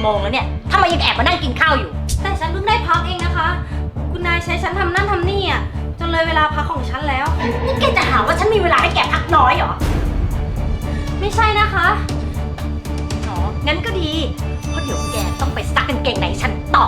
โมงแล้วเนี่ยทำไมยังแอบมานั่งกินข้าวอยู่ แต่ฉันเพิ่งได้พักเองนะคะ คุณนายใช้ฉันทำนั่นทำนี่อะจนเลยเวลาพักของฉันแล้ว นี่แกจะหาว่าฉันมีเวลาให้แกพักน้อยเหรอ ไม่ใช่นะคะอ๋องั้นก็ดี เพราะเดี๋ยวแกต้องไปซักกางเกงในฉันต่อ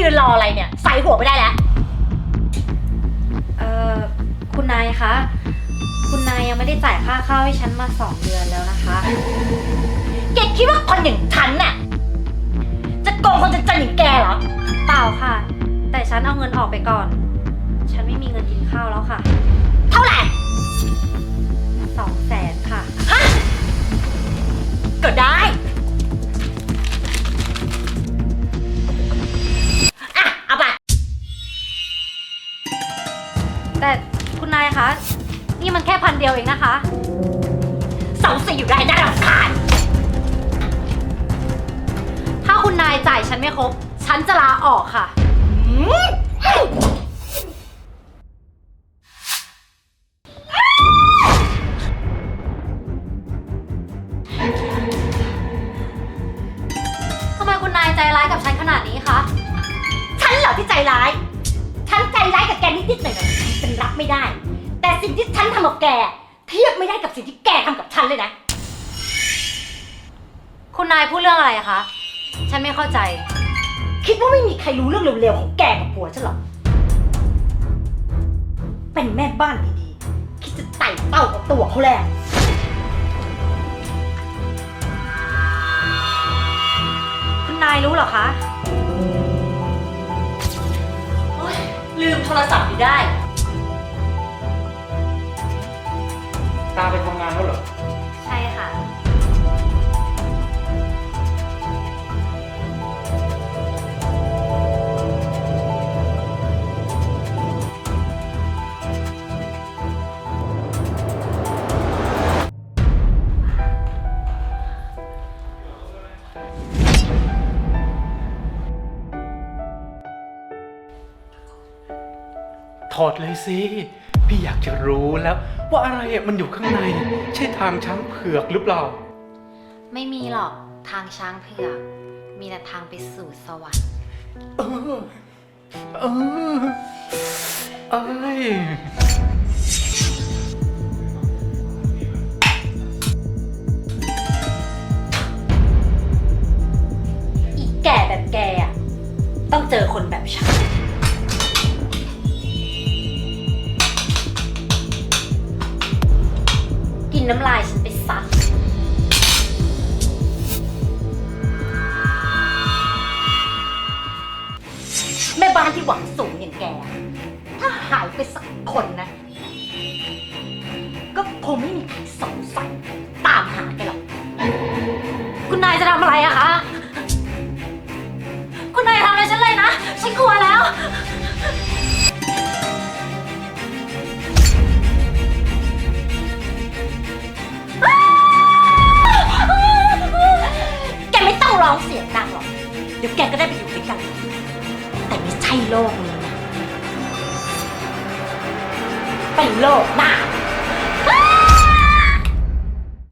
ยืนรออะไรเนี่ย ใส่หัวไปได้แล้ว เอ่อ คุณนายคะ คุณนายยังไม่ได้จ่ายค่าข้าวให้ฉันมาสองเดือนแล้วนะคะ แกคิดว่าคนอย่างฉันน่ะ จะโกงคนจนๆอย่างแกเหรอ เปล่าค่ะ แต่ฉันเอาเงินออกไปก่อน ฉันไม่มีเงินกินข้าวแล้วค่ะ เท่าไหร่สองแสน เดียวเองนะคะเสาสี่อยู่ได้น่ารำคาญถ้าคุณนายจ่ายฉันไม่ครบ ฉันจะลาออกค่ะ อืม สิ่งที่ฉันทำกับแก เทียบไม่ได้กับสิ่งที่แกทำกับฉันเลยนะ คุณนายพูดเรื่องอะไรอะคะ ฉันไม่เข้าใจ คิดว่าไม่มีใครรู้เรื่องเร็วๆของแกกับผัวฉันหรอเป็นแม่บ้านดีๆ คิดจะไต่เต้ากับตัวเขาแหละคุณนายรู้เหรอคะ โอ๊ยลืมโทรศัพท์อยู่ได้าไปทำงานแล้วเหรอ ใช่ค่ะ ถอดเลยสิ พี่อยากจะรู้แล้ว ว่าอะไรอะมันอยู่ข้างใน ใช่ทางช้างเผือกหรือเปล่า ไม่มีหรอกทางช้างเผือก มีแต่ทางไปสู่สวรรค์ เออ เออเอ้ยอีแก่แบบแกอะต้องเจอคนแบบฉัน กินน้ำลายฉันไปซักแม่บ้านที่หวังสูงอย่างแก ถ้าหายไปสักคนนะ ก็คงไม่มีใครสงสัยตามหาแกหรอก คุณนายจะทำอะไรอะคะ เดี๋ยวแกก็ได้ไปอยู่ด้วยกัน แต่ไม่ใช่โลกนี้นะเป็นโลกหน้า